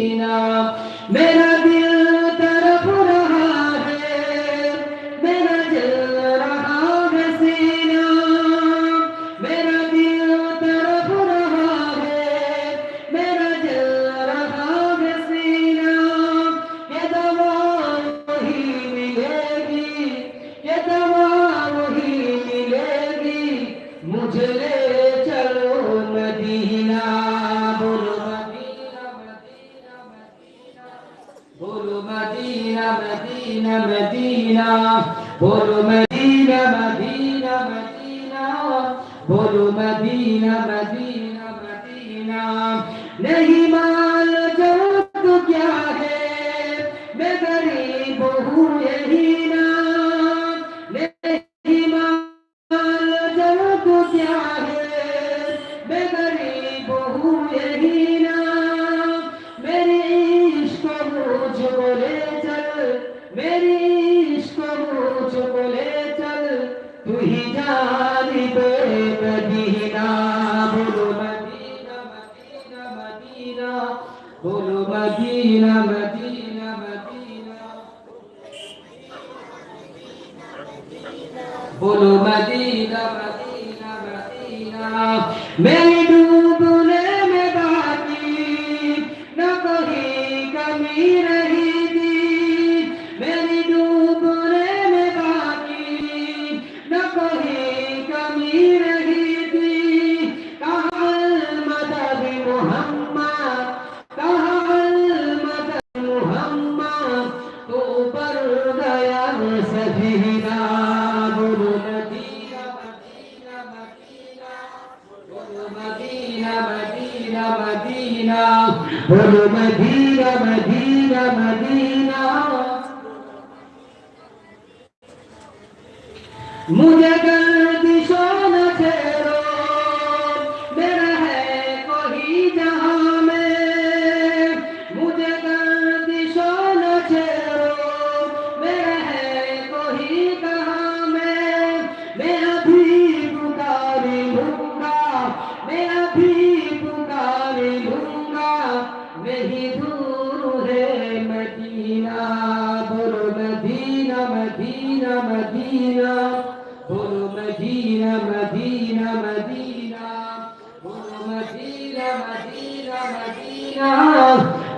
مدينة من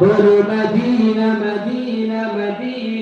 বলো মদিনা মদিনা মদিনা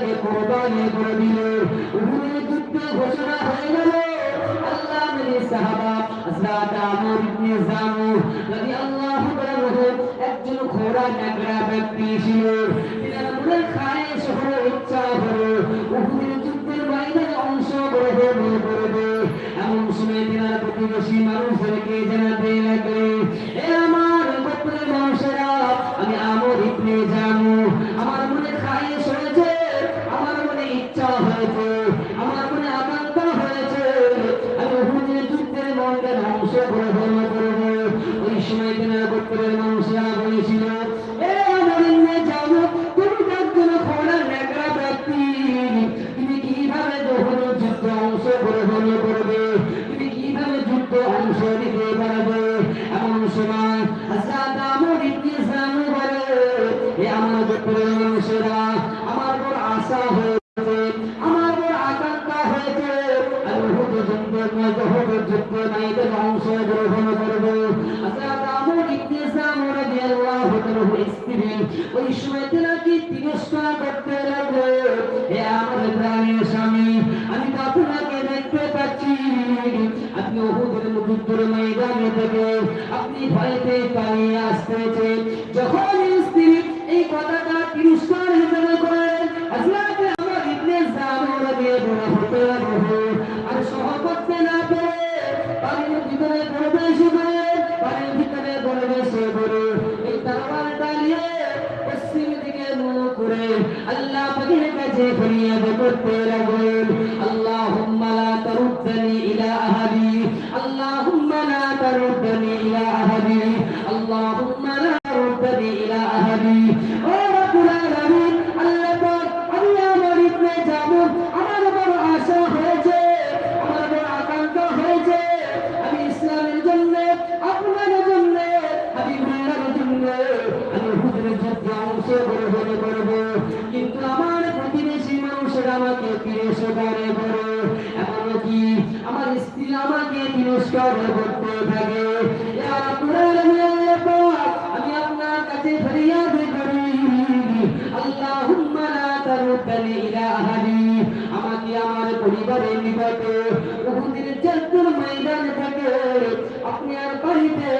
তাদেরকে কোরবানি করে দিল। উহুদের যুদ্ধ ঘোষণা হয়ে গেল। আল্লাহ সাহাবা হযরত আমর ইবনে জামু রাদিয়াল্লাহু তাআলা একজন ঘোড়া নাগরা ব্যক্তি ছিল। তিনি শহরে উহুদের যুদ্ধের ময়দানে অংশ গ্রহণ এমন সময় প্রতিবেশী মানুষদেরকে জানাতে লাগলেন নাকি নাকি তিরস্কার করতে লাগল। হে আমার প্রাণের স্বামী, আমি আপনাকে দেখতে পাচ্ছি। আপনি অহুদের মুখুত্তর ময়দানে থেকে আপনি ভয়তে পালিয়ে আসতেছে যখন স্ত্রী نفسي فليتمت يقول اللهم لا تردني إلى أهلي. اللهم لا تردني إلى أهلي. اللهم আমাকে তিরস্কার করে। এমনকি আমার স্ত্রী আমাকে তিরস্কার করতে থাকে। আমি আপনার কাছে ফরিয়াদ করি। আল্লাহুম্মা লা তারুদানি ইলা আহাদি। আমাকে আমার পরিবারের নিকটে উহুদের যুদ্ধের ময়দান থেকে। আপনি আর বাড়িতে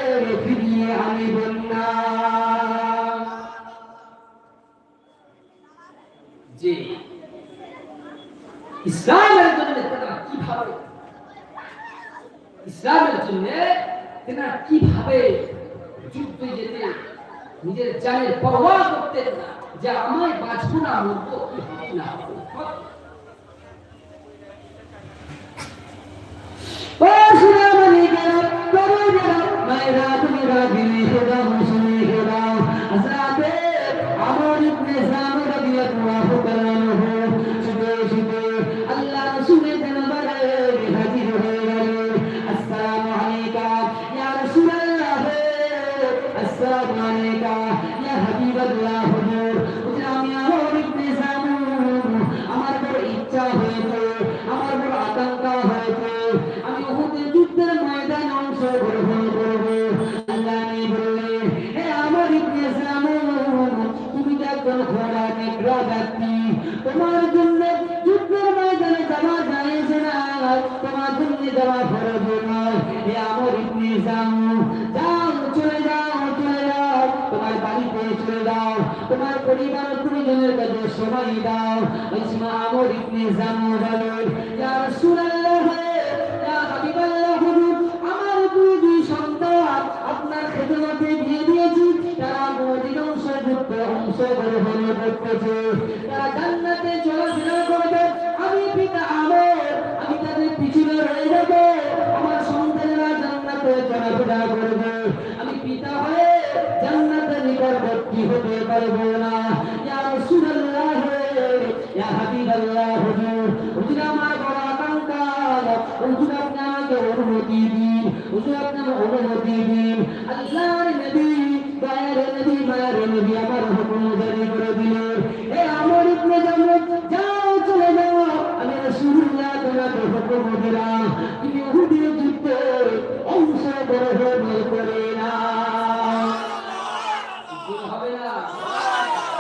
জন্যে তেনার কীভাবে যুদ্ধে যেতে নিজের জানের পরোয়া করতেন না, যে আমায় বাঁচবো না, মরবো না? حضرات عمر তোমার পরিবার, পরিজনের কাছে সময় দাও। ইসমা আমর ইবনে জামু ইয়া রাসূলুল্লাহ ইয়া হাবিবাল্লাহ আমার দুই দুই সন্তান আপনার খেদমতে পারব না। ইয়া রাসূলুল্লাহ, ইয়া হাবিবাল্লাহ হুজুর আমার বড় আকাঙ্ক্ষা হুজুর আপনি আমাকে অনুমতি দিন হুজুর আপনি আমাকে অনুমতি দিন। আল্লাহর নবী, দয়ার নবী, মায়ার হুকুম করে দিলেন। আমি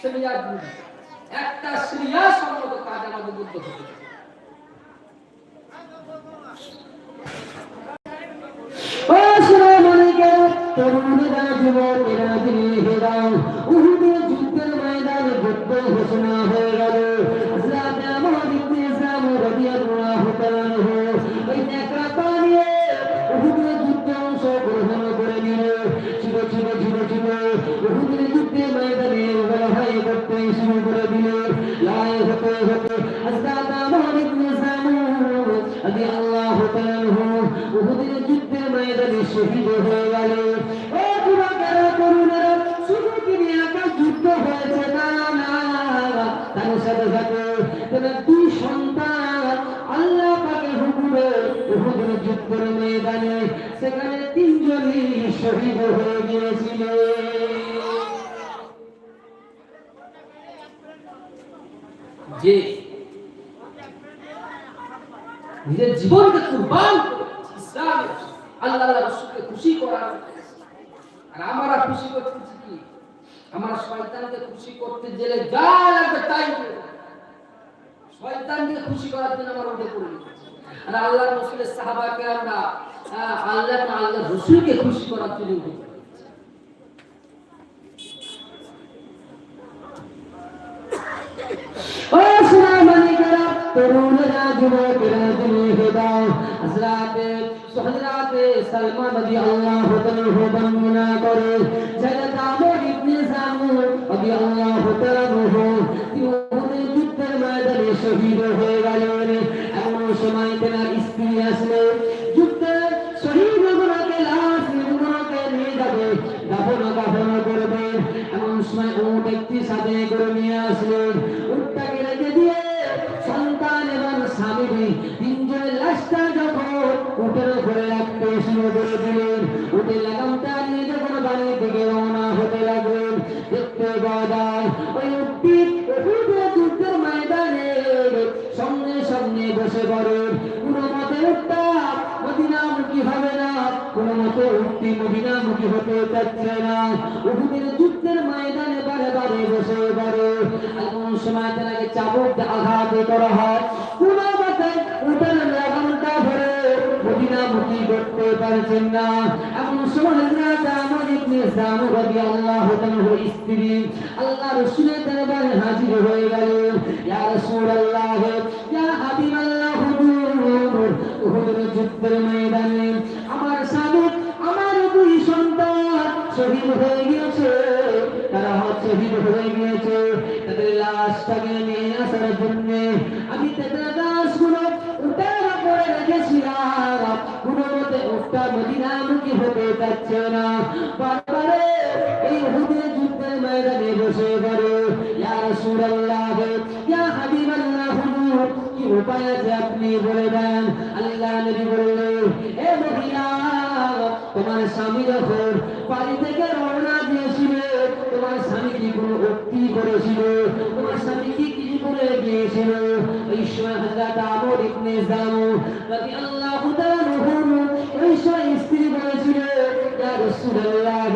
সিরিয়া একটা সিরিয়া সম্মত কাজ আমাদের মধ্যে হতে হবে। ও শ্রমণিকে তরুণীরা যুবকেরা গৃহীরা উহুদের যুদ্ধের ময়দানে যুদ্ধ ঘোষণা হয়ে গেল হযরত আমর ইবনে ইসলাম রাদিয়াল্লাহু তাআলা শহীদ হয়ে গেল। ও যুবকেরা, তরুণেরা শুধু কি একা যুদ্ধ হয়েছে, না না তার সাথে সাথে তাদের দুই সন্তান আল্লাহ পাকের হুকুমে উহুদের যুদ্ধের ময়দানে। সেখানে তিনজনই শহীদ হয়ে গিয়েছিল। যে নিজের জীবনকে কুরবান করে ইসলাম আল্লাহ রসুলকে খুশি করার আর আমরা খুশি করতেছি কি? আমরা শয়তানকে খুশি করতে গেলে যা লাগবে তাই শয়তানকে খুশি করার জন্য আমরা উঠে পড়ি। আর আল্লাহ রসুলের সাহাবাকে আমরা আল্লাহ আল্লাহ রসুলকে খুশি করার জন্য উঠে পড়ে গেছি। ও সুনামণিকেরা তরুণেরা যুবকেরা গৃহীরা হযরতে হযরতে সালমান রাদিয়াল্লাহু তাআলা বর্ণনা করে হযরত আমর ইবনে সামু রাদিয়াল্লাহু তাআলা তিনি যুদ্ধের ময়দানে শহীদ হয়ে গেলেন এমন সময় তেনার স্ত্রী আসলে যুদ্ধে শহীদ গুলোকে লাশ গুলোকে নিয়ে যাবে দাফন কাফন করবে এমন সময় উট একটি সাথে করে নিয়ে আসলেন। উটের লাগামটা নিয়ে যখন বাড়ির দিকে রওনা হতে লাগলেন দেখতে পাওয়া ওই উটটি যুদ্ধের ময়দানে সঙ্গে সঙ্গে বসে পড়ে কোনো মতে উঠটা মদিনামুখী হবে না কোনো মতে ব্যক্তি মদিনামুখী হতে চাচ্ছে না উহুদের যুদ্ধের ময়দানে বারে বারে বসে বারে এমন সময় তাকে চাবুক আঘাত করা হয় মদিনামুখী করতে পারছেন না। এমন সময় হযরত আমর ইবনে জামু রাদিয়াল্লাহু তাআলার স্ত্রী। আল্লাহ রাসূলের দরবারে হাজির হয়ে গেলেন ইয়া রাসূলুল্লাহ, ইয়া হাবিবাল্লাহ হুজুর উহুদের যুদ্ধের ময়দানে আমার স্বামী আমার দুই সন্তান শহীদ হয়ে গিয়েছে। তারা শহীদ হয়ে গিয়েছে। তাদের লাশটাকে নিয়ে আসার জন্য আমি তাদের লাশগুলো উঠটা মদিনামুখী হতে পারছে না। বারবারে এই হুদের যুদ্ধের ময়দানে বসে পড়ে। ইয়া রাসূলুল্লাহ, ইয়া হাবিবাল্লাহ হুজুর, কি উপায় আছে আপনি বলে দেন? আল্লাহ নবী বললেন, এ মহিলা, তোমার স্বামী যখন বাড়ি থেকে রওনা দিয়েছিল, তোমার স্বামী কি কোনো উক্তি করেছিল? তোমার স্বামী কি কিছু করে গিয়েছিল সময় হযরত আমর ইবনে জামু রাদিয়াল্লাহু তাআলা সময় স্ত্রী বলেছিল ইয়া রাসূলুল্লাহ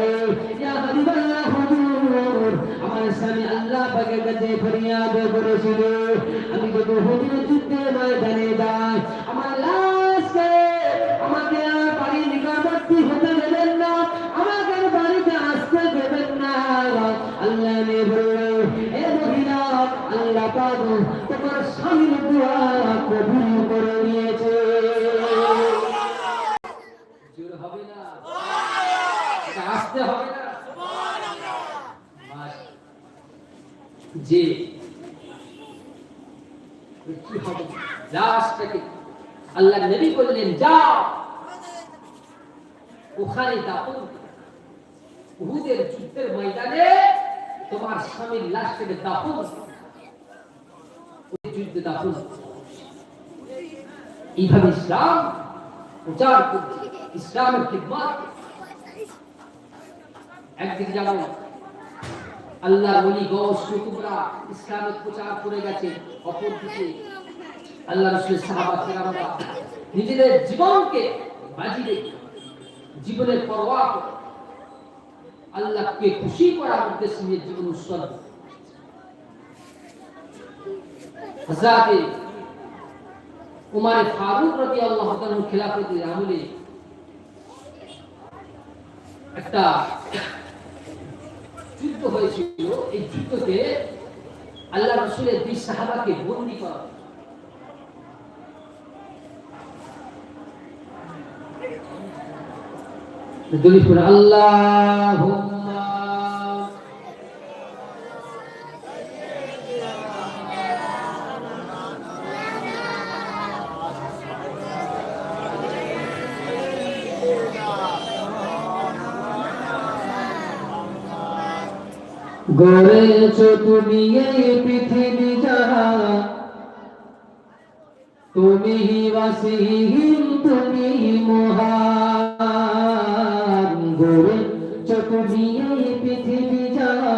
ইয়া হাবিবাল্লাহ হুজুর আমার স্বামী আল্লাহ পাকের কাছে ফরিয়াদ করেছিল আমি আল্লাহ পাক তোমার স্বামীর দোয়া কবুল করে নিয়েছে হবে না আসতে হবে না যে কি হবে লাশটাকে আল্লাহ নবী বললেন, যাও ওখানে করো। উহুদের যুদ্ধের ময়দানে তোমার স্বামীর লাশটাকে। ওই যুদ্ধে করো। এইভাবে ইসলাম প্রচার করছে ইসলামের খিদমত। একদিকে যেমন আল্লাহ বলি গৌস ইসলামের প্রচার করে গেছে অপরদিকে আল্লাহ রসুলের সাহাবা কেরামরা নিজেদের জীবনকে বাজি রেখে জীবনের পরোয়া করে আল্লাহকে খুশি করার উদ্দেশ্যে নিয়ে জীবন উৎসর্গ হযরতে উমার ফারুক রাদিয়াল্লাহু তাআলা খিলাফতের আমলে একটা যুদ্ধ হয়েছিল এই যুদ্ধতে আল্লাহ রসুলের দুই সাহাবাকে বন্দি করা। আল্লাহ গড়েছ তুমি এই পৃথিবী যারা তুমি বাসীহীন তুমি মহান। গড়েছ তুমি এই পৃথিবী যারা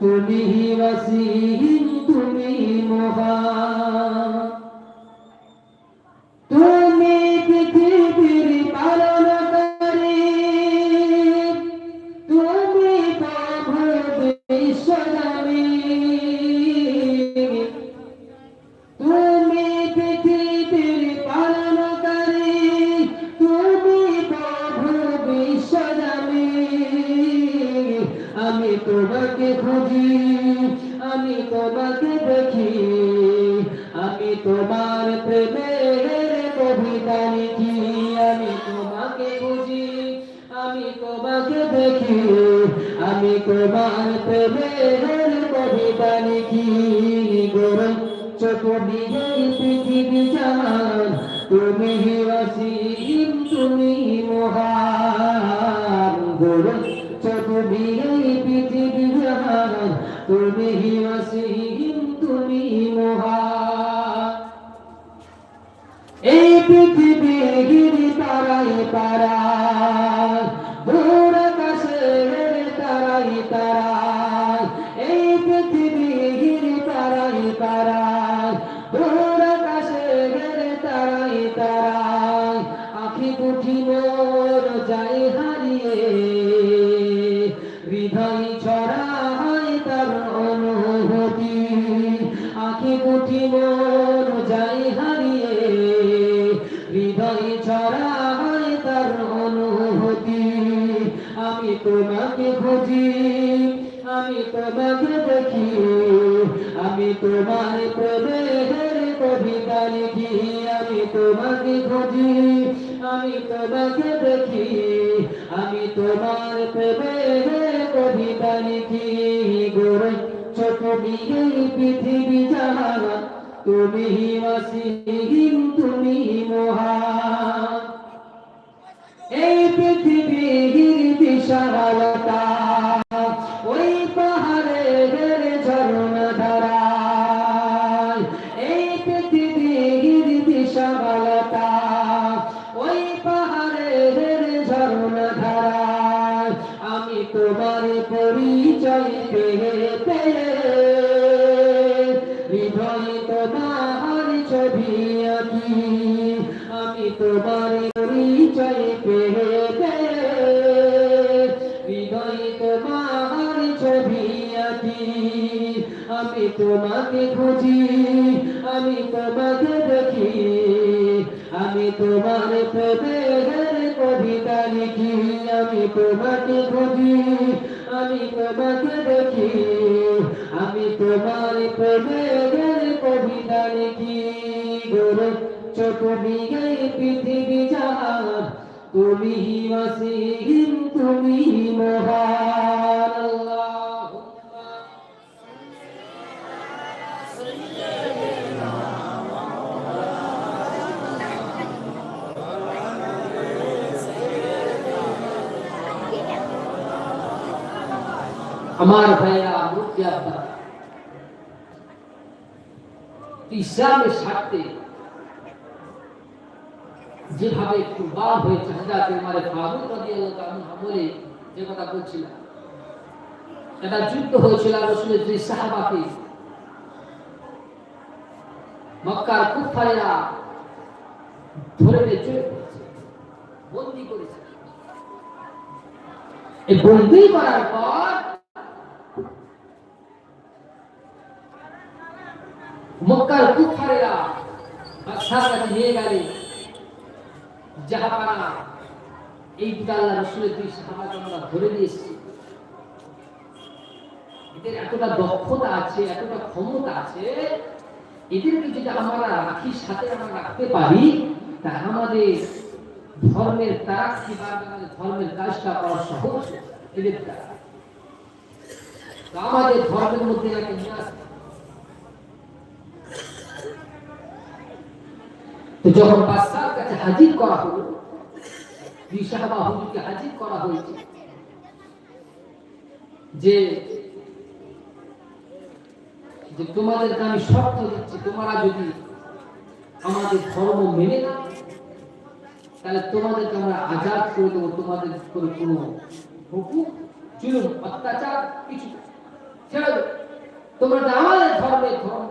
তুমি বাসীহীন তুমি মহান। প্রেমের কবিতা লিখি গোর চোখ দিয়ে পৃথিবী জান তুমি অসীম তুমি মহান গোর এই পৃথিবী গিরি তারাই তারা তোমাকে খুঁজি, আমি তোমাকে দেখি, আমি তোমার প্রদেহের কবিতা লিখি, আমি তোমাকে খুঁজি, আমি তোমাকে দেখি, আমি তোমার প্রেমের কবিতা লিখি, গোরে ছোট এই পৃথিবী জানা তুমি ওয়াসিম তুমি মহান এই পৃথিবীর বিশালতা ওই পাহাড়ের ঝর্ণা ধারায় এই পৃথিবীর বিশালতা ওই পাহাড়ের ঝর্ণা ধারায় আমি তোমার পরিচয় পেয়ে হৃদয় তোমার ছবি আঁকি। আমি তোমার পরিচয় পেয়ে তোমাকে খুঁজি, আমি তোমাকে দেখি। আমি তোমার প্রেমের কবিতা লিখি, আমি তোমাকে খুঁজি, আমি তোমাকে দেখি। আমি তোমার প্রেমের কবিতা লিখি। গোরে ছোট দিগাই পৃথিবী জাহান তুমি ওয়াসিম তুমি মহান আমার ভাইরা মুক্তি আপনারা, ইসলামের স্বার্থে যেভাবে কুরবান হয়েছে হযরত উমর ফারুক রাদিয়াল্লাহু তাআলা আমলে যে কথা বলছিলাম। এটা যুদ্ধ হয়েছিল রাসূলের দুই সাহাবাকে, মক্কার কুফারেরা ধরে নিয়ে চলে বন্দী করেছে। এই বন্দী করার পর মক্কার কুফারেরা বাদশার কাছে নিয়ে গেলে জাহাপানা এই দুটা রসুলের দুই সাহাবাকে আমরা ধরে নিয়েছি এদের এতটা দক্ষতা আছে, এতটা ক্ষমতা আছে, এদেরকে যদি আমরা রাখির সাথে আমরা রাখতে পারি, তা আমাদের ধর্মের তারাক্কি কি ধর্মের কাজটা করা সহজ। এদের দ্বারা। আমাদের ধর্মের মধ্যে এনাকে নিয়ে আসতে তো যখন বাদশার কাছে হাজির করা হলো দুই হুজুরকে হাজির করা হয়েছে যে যে তোমাদেরকে আমি শর্ত দিচ্ছি, তোমরা যদি আমাদের ধর্ম মেনে নাও, তাহলে তোমাদেরকে আমরা আজাদ করে দেবো, তোমাদের করে কোনো হুকুম, জুলুম, অত্যাচার, কিছু ছেড়ে তোমরা আমাদের ধর্মের ধর্ম।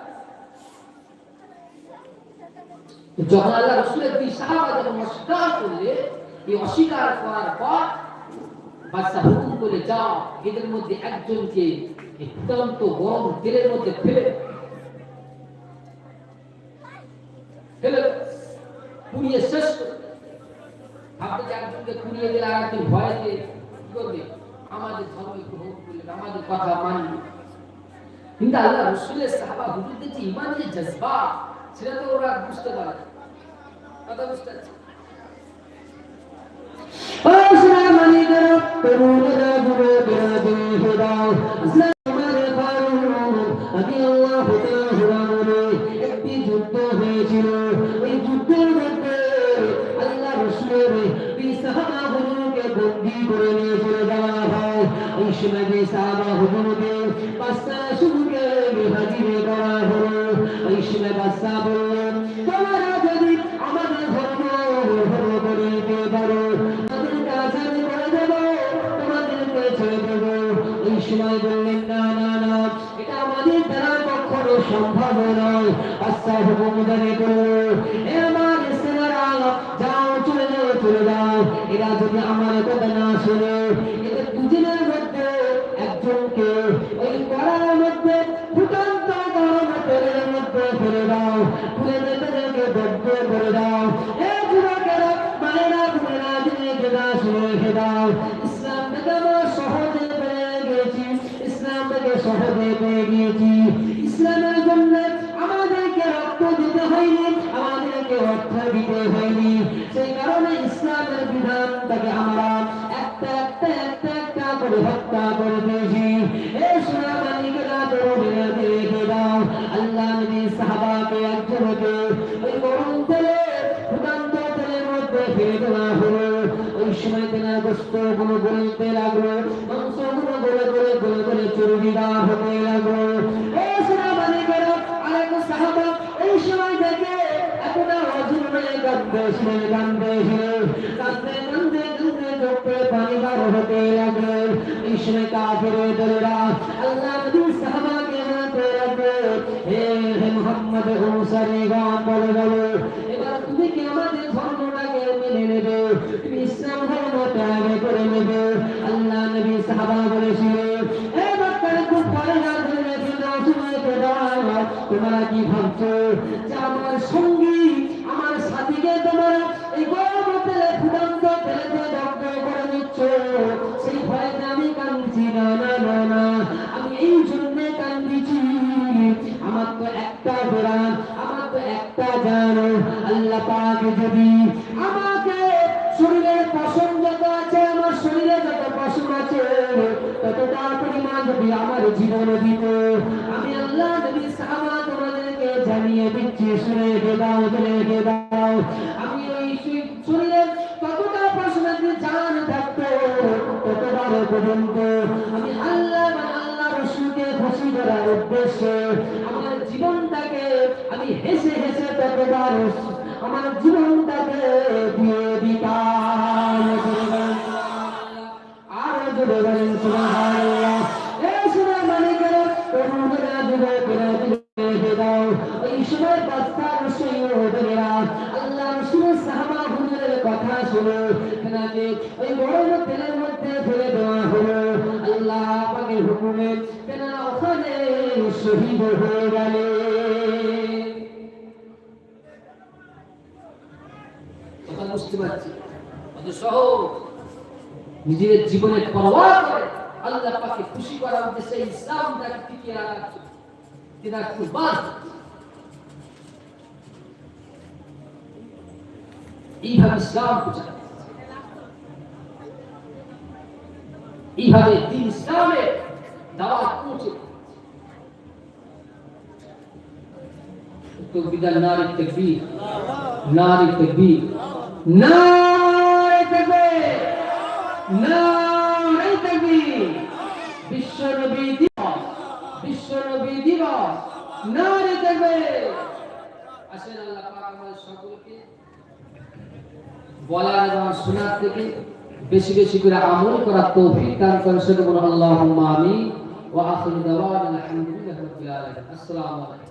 যখন আল্লাহ রসুলের দুই সাহাবা যখন অস্বীকার করলে, এই অস্বীকার করার পর বাদশাহ হুকুম করে যাও, এদের মধ্যে একজনকে ফুটন্ত গরম তেলের মধ্যে ফেলে ফেলে পুড়িয়ে শেষ। ভাবতে যে একজনকে পুড়িয়ে দিলে আর একজন ভয়েতে কি করবে? আমাদের ধর্ম গ্রহণ করলেন আমাদের কথা মানবে। কিন্তু আল্লাহ রসুলের সাহাবা হুজুরদের যে ইমানের জজবা সেটা তো ওরা বুঝতে পারে না। কথা বুঝতে পারছে আসলাম আলাইকুম তরুণরা যুবে বিরাজে হেদাও আসলাম আলাইকুম আমি আল্লাহ তাআলা একটি যুদ্ধ হয়েছিল এই যুদ্ধের মধ্যে আল্লাহ রাসূলের দুই সাহাবা হুজুরকে বন্দী করে নিয়ে চলে যাওয়া হয় ওই সময় যে সাহাবা হুজুরকে পাঁচটা শুরুকে হাজির করা হলো সময় বাদশাহ বললেন, তোমরা যদি আমাদের ধর্ম ধর্ম করিতে পারো তাদেরকে আজাদ করে দেব, তোমাদেরকে ছেড়ে দেব। এই সময় বললেন, না না না, এটা আমাদের দ্বারা কখনো সম্ভব নয়। বাদশাহ হুকুম জারি করল এ আমার সেনারা, যাও, চলে যাও চলে যাও। এরা যদি আমার কথা না শুনে, এদের দুজনের করে দাও। ইসলামের জন্য আমাদেরকে রক্ত দিতে হয়নি, আমাদেরকে অর্থ দিতে হয়নি। সেই কারণে ইসলামের বিধানটাকে আমরা একটা একটা একটা একটা করে হত্যা করে দিয়েছি। আল্লাহ নবী সাহাবাকে একজনকে দেওয়া হলো। ওই সময় তেনার গোস্তগুলো গলতে লাগল মাংসগুলো গলে গলে গলে গলে চর্বি দেওয়া হতে লাগল। এই সময় দেখে এতটা অজুর হয়ে কাঁদতে ছিলেন কাঁদতে ছিলেন কাঁদতে কাঁদতে কাঁদতে চোখে পানি বার হতে লাগল। এবার তুমি কি আমাদের তোমরা কি ভাবছ হেসে হেসে ততবার আমার জীবনটাকে দিয়ে দিতাম। আর জোরে বলেন ওখানে শহীদ হয়ে গেলেন বুঝতে পারছি। কত সহজ। নিজের জীবনের পরোয়া আল্লাহ পাকে খুশি করার উদ্দেশ্যে ইসলামটাকে টিকিয়ে রাখার জন্য তিনি এইভাবে ইসলাম প্রচার এইভাবে দিন ইসলামের দাওয়াত পৌঁছে নারী তকবীর নারী তকবীর নারী তকবীর নারী তকবীর বিশ্ব নবী দিবস বিশ্ব নবী দিবস আসেন আল্লাহ পাক আমাদের সকলকে বলার এবং শোনার থেকে বেশি বেশি করে আমল করার সেটা আসসালামু আলাইকুম।